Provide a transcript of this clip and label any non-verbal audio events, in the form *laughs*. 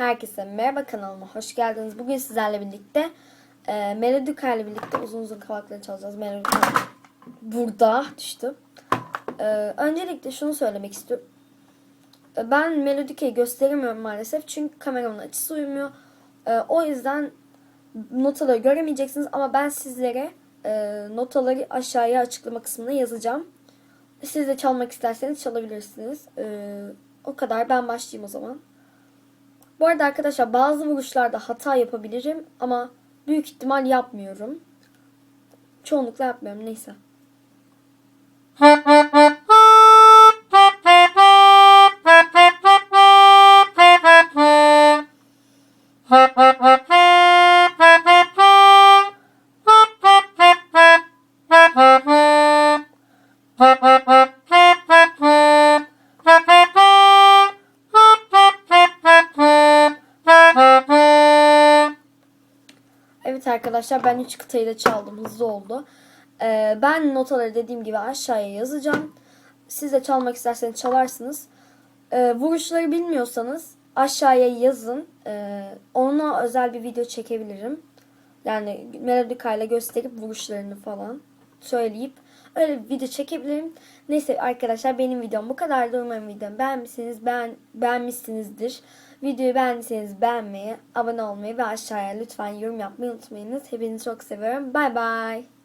Herkese merhaba kanalıma hoş geldiniz. Bugün sizlerle birlikte e, Melodika ile birlikte uzun uzun kavakları çalacağız. Melodika burada düştü. E, öncelikle şunu söylemek istiyorum. E, ben Melodika'yı gösteremiyorum maalesef çünkü kameramın açısı uymuyor. E, o yüzden notaları göremeyeceksiniz ama ben sizlere e, notaları aşağıya açıklama kısmına yazacağım. Siz de çalmak isterseniz çalabilirsiniz. E, o kadar. Ben başlayayım o zaman. Bu arada arkadaşlar bazı vuruşlarda hata yapabilirim ama büyük ihtimal yapmıyorum. Çoğunlukla yapmıyorum. Neyse. *laughs* Evet arkadaşlar ben 3 kıtayı da çaldım. Hızlı oldu. Ee, ben notaları dediğim gibi aşağıya yazacağım. Siz de çalmak isterseniz çalarsınız. Ee, vuruşları bilmiyorsanız aşağıya yazın. Ee, ona özel bir video çekebilirim. Yani melodikayla gösterip vuruşlarını falan söyleyip öyle bir video çekebilirim. Neyse arkadaşlar benim videom bu kadardı. Umarım videomu beğenmişsiniz. Beğen, beğenmişsinizdir. Videoyu beğendiyseniz beğenmeyi, abone olmayı ve aşağıya lütfen yorum yapmayı unutmayınız. Hepinizi çok seviyorum. Bay bay.